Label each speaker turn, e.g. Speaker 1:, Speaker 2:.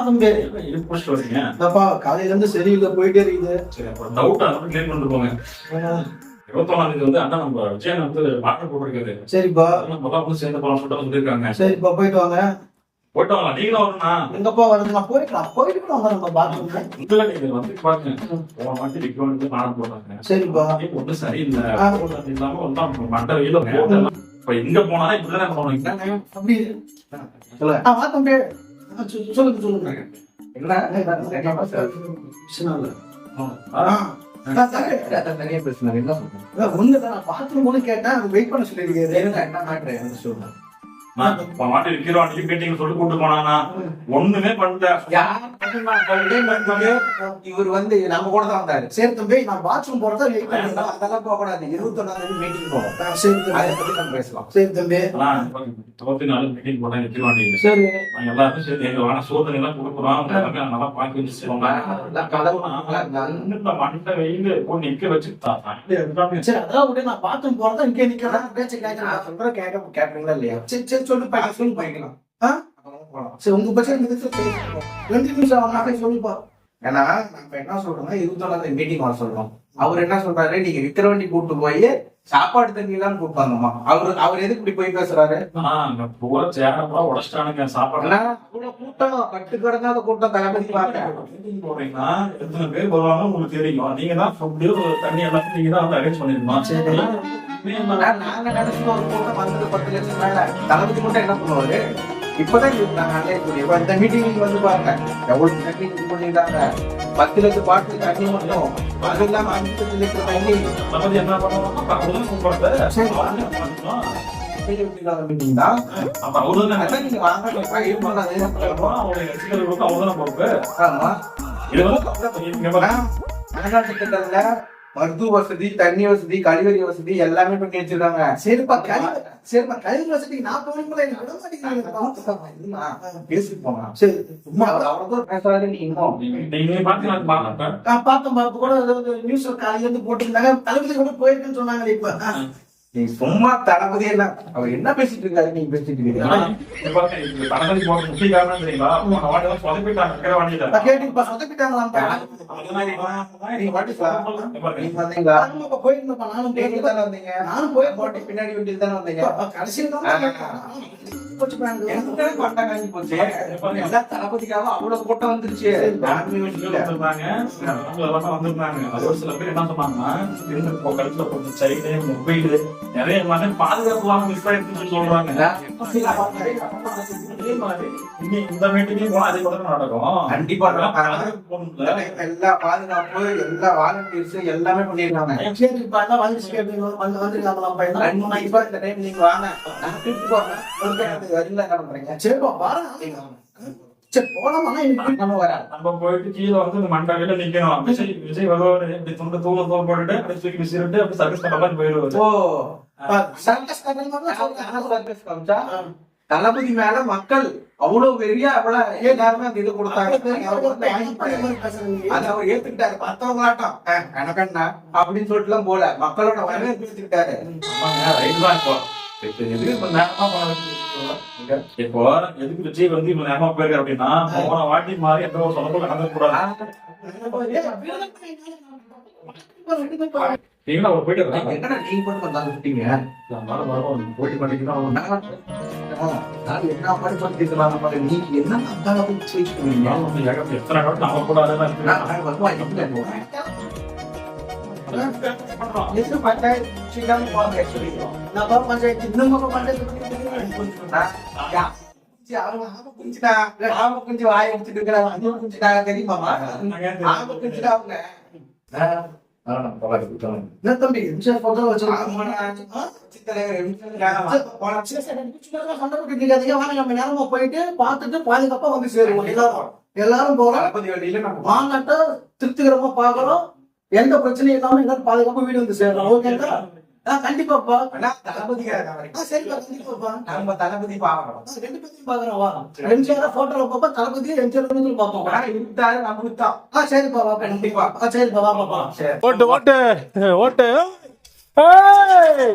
Speaker 1: தம்பி அப்பா காலையில இருந்து சரியில்லை போயிட்டே இருக்குது
Speaker 2: சரி அப்புறம் டவுட்டா கிளியர் பண்ணிட்டு போங்க இருபத்தொன்னாம் தேதி வந்து அண்ணா நம்ம விஜயன் வந்து மாற்றம் போட்டிருக்காரு
Speaker 1: சரிப்பா.
Speaker 2: முதல்ல வந்து சேர்ந்து போலாம் சொல்லிட்டு சொல்லியிருக்காங்க
Speaker 1: சரிப்பா போயிட்டு வாங்க.
Speaker 2: போயிட்டு வாங்க நீங்களும் வரணும்னா
Speaker 1: எங்கப்பா வருது நான் போயிக்கலாம் போயிட்டு கூட வாங்க நம்ம பாத்ரூம்
Speaker 2: நீங்க வந்து பாருங்க போன மாட்டி விக்க வந்து மானம் போடுறாங்க
Speaker 1: சரிப்பா
Speaker 2: ஒன்றும் சரியில்லை. அது இல்லாம ஒன்றா மண்டை வெயில போட்டெல்லாம் இப்ப இங்க போனா இப்படிதான் பண்ணுவாங்க
Speaker 1: அப்படி
Speaker 3: சொல்லுங்க.
Speaker 1: ஆ வா தம்பி. சொல்லுங்க சொல்லுங்க.
Speaker 3: என்ன
Speaker 1: பிரச்சனை இல்லை.
Speaker 2: ஆ.
Speaker 1: ஆ, ஆ, தம்பி.
Speaker 3: நிறைய பேசுனாரு என்ன சொல்றேன்
Speaker 1: அதான் ஒண்ணுதான் பாத்ரூம் ஒண்ணு கேட்டேன் அது வெயிட் பண்ண சொல்லியிருக்காரு.
Speaker 3: என்ன மேட்ரு
Speaker 2: இப்ப மாட்டி விக்கிறோம் மீட்டிங் சொல்லி கூட்டு போனானா? ஒண்ணுமே பண்ணல.
Speaker 3: இவர் வந்து நம்ம கூட தான் வந்தாரு.
Speaker 1: சரி தம்பி நான் பாத்ரூம் போறதா வெயிட் பண்ணேன்.
Speaker 3: அதெல்லாம் போக கூடாது. இருபத்தி ஒன்னாம் தேதி மீட்டிங் போவோம்
Speaker 1: ஆ, சரி
Speaker 3: அதை பத்தி நம்ம பேசலாம்.
Speaker 1: சரி தம்பி
Speaker 2: இருபத்தி நாலு மீட்டிங் போட்டேன் விக்கிற வண்டியில்
Speaker 1: சரி.
Speaker 2: எல்லாரும் சேர்ந்து எங்க வேணா சோதனை எல்லாம் கொடுக்குறோம் நல்லா வச்சுருவாங்க
Speaker 3: எல்லாம் கதவு நல்லா
Speaker 2: மண்டை வெயில் போய் நிக்க வச்சு
Speaker 1: சரி விட நான் பாத்ரூம் போறதா இங்கே நிக்கிறேன். பேச்சு கேட்கறேன்
Speaker 3: சொல்றேன் கேட்க கேட்பீங்களா இல்லையா?
Speaker 1: சரி சரி. சொல்லு பா சொல்லு
Speaker 3: போய்க்கலாம்
Speaker 1: ஆ? சரி உங்க பட்சம் ரெண்டு நிமிஷம் பேசுவோம். சொல்லுப்பா
Speaker 3: ஏன்னா நம்ம என்ன சொல்றோம்னா இருபத்தொன்னாம் தேதி மீட்டிங் வர சொல்றோம் அவர் என்ன சொல்றாரு நீங்க விக்கிரவண்டி கூட்டு போய் சாப்பாடு தண்ணி எல்லாம் கூப்பிட்டாங்கம்மா அவர் அவர் எதுக்கு இப்படி போய் பேசுறாரு?
Speaker 2: உடச்சிட்டானுங்க சாப்பாடு.
Speaker 3: அவ்வளவு கூட்டம். கட்டு கிடங்காத கூட்டம் தளபதி
Speaker 2: போடுறீங்கன்னா எத்தனை பேர் வருவாங்க உங்களுக்கு தெரியும்? நீங்க தான் ஃபுட்டு தண்ணி எல்லாம் நீங்க தான் அரேஞ்ச்.
Speaker 3: ஆனா நாங்க நினைச்சோம் ஒரு கூட்டம் வந்தது பத்து லட்சம் மேல. தளபதி மட்டும் என்ன பண்ணுவாரு? இப்பதான் நாங்க கூடிய இப்ப இந்த மீட்டிங் வந்து பாருங்க. எவ்வளவு தண்ணி இது பண்ணிருக்காங்க பத்து லட்சம் பாட்டில் தண்ணி மட்டும் அது இல்லாம அஞ்சு லிட்டர் தண்ணி.
Speaker 2: தளபதி என்ன
Speaker 3: ஆமா
Speaker 2: இது வந்து
Speaker 3: மருத்துவ வசதி தண்ணி வசதி கழிவறை வசதி எல்லாமே பண்ணி வச்சிருக்காங்க
Speaker 1: சரிப்பா கழிவு சரிப்பா கழிவு வசதி நான் போனீங்களா எனக்கு விட மாட்டேங்கிறீங்கப்பா.
Speaker 3: பேசிட்டு போங்க.
Speaker 1: சரி.
Speaker 3: சும்மா
Speaker 2: நீங்க
Speaker 1: பாப்பா கூட நியூஸ்ல காலையில இருந்து போட்டிருந்தாங்க. தளபதி கூட போயிருக்குன்னு சொன்னாங்களே இப்ப.
Speaker 3: நீ சும்மா தளபதி என்ன அவர் என்ன பேசிட்டு இருக்காரு? நீங்க பேசிட்டு தளபதிக்காக அவ்வளவு கூட்டம் வந்துருச்சு?
Speaker 2: வந்திருந்தாங்க, ஒரு சில பேர் என்ன சொன்னாங்கன்னா, கழுத்துல போட்ட chain, mobile, நிறைய எல்லாமே பாதுகாப்பு இல்லாம miss ஆயிடுச்சுன்னு சொல்றாங்க. இந்த மீட்டிங்கே போனா அதே மாதிரி நடக்கும்.
Speaker 3: கண்டிப்பா. எல்லா பாதுகாப்பு எல்லா வாலண்டியர்ஸ் எல்லாமே பண்ணிருக்காங்க
Speaker 1: சரி இப்ப வந்து
Speaker 3: இப்ப இந்த டைம் நீங்க வாங்க. நான் கூப்பிட்டு போறேன் என்ன பண்றீங்க?
Speaker 1: சரிப்பா வரேன். சரி போலாமா? எனக்கு
Speaker 3: நம்ம
Speaker 2: போயிட்டு கீழே வந்து இந்த மண்டபத்துல நிக்கணும். விஜய் விஜய் வருவாரு. இப்படி துண்டு தூள தூள் போட்டுட்டு அப்படி தூக்கி விசிறிட்டு அப்படி போயிடுவாரு.
Speaker 3: ஓ
Speaker 1: சர்க்கஸ் சொல்றேன் ஆ.
Speaker 3: தளபதி மேல மக்கள் அவ்வளவு பெரிய அவ்வளவு எல்லாருமே அந்த இது கொடுத்தாங்க. அது அவர் ஏத்துக்கிட்டாரு. மத்தவங்களாட்டம் அஹ், எனக்கண்ணா அப்படின்னு சொல்லிட்டு எல்லாம் போல. மக்களோட வரவேற்பு
Speaker 2: இப்போ. இப்போ எதுக்கு இப்போ எதுக்கு விஜய் வந்து இப்ப நேரமா போயிருக்காரு அப்படின்னா போன வாட்டி மாதிரி எந்த ஒரு நடந்து நீங்களும் அவர் போயிட்டு
Speaker 3: என்னடா நீங்க மட்டும் வந்தாலும் விட்டீங்க
Speaker 2: போட்டி பண்ணிக்கலாம்
Speaker 3: நான் நான் என்ன மாதிரி நீங்க என்ன பண்ணுவீங்க
Speaker 2: எத்தனை நாள் நம்ம கூட அதெல்லாம் இருக்கு.
Speaker 3: நான் எது சொல்லிடுவோம்
Speaker 1: நான் பாப்பா பஞ்சாயத்து இன்னும்
Speaker 3: வாய இருக்கிறாங்க அது கொஞ்சம் தெரியுமாமா ஆம கொஞ்சம் அவங்க
Speaker 1: என்ன தம்பி எம்ஜிஆர் போட்டோ வச்சிருக்காங்க போயிட்டு பார்த்துட்டு பாதுகாப்பா வந்து சேருவோம் எல்லாரும் எல்லாரும் போறோம் மாநாட்டை திருப்திகரமா பாக்குறோம் எந்த பிரச்சனையும் இல்லாம எல்லாரும் பாதுகாப்பா வீடு வந்து சேர்றோம் ஓகேங்களா கண்டிப்பாப்பா சரிப்பா கண்டிப்பாப்பா
Speaker 3: நம்ம தளபதி பாக்குறோம்
Speaker 1: ரெண்டு பேத்தையும் பாக்குறோம் வா எம்ஜிஆர் போட்டோல பாப்பா தளபதி எம்ஜிஆர் வந்து பாப்போம்
Speaker 3: இருந்தாரு நம்ம வித்தோம்
Speaker 1: ஆ சரிப்பா வா கண்டிப்பா. ஆ சரிப்பா வா பாப்பா
Speaker 3: சரி.
Speaker 4: ஓட்டு ஓட்டு ஓட்டு. ஏய்!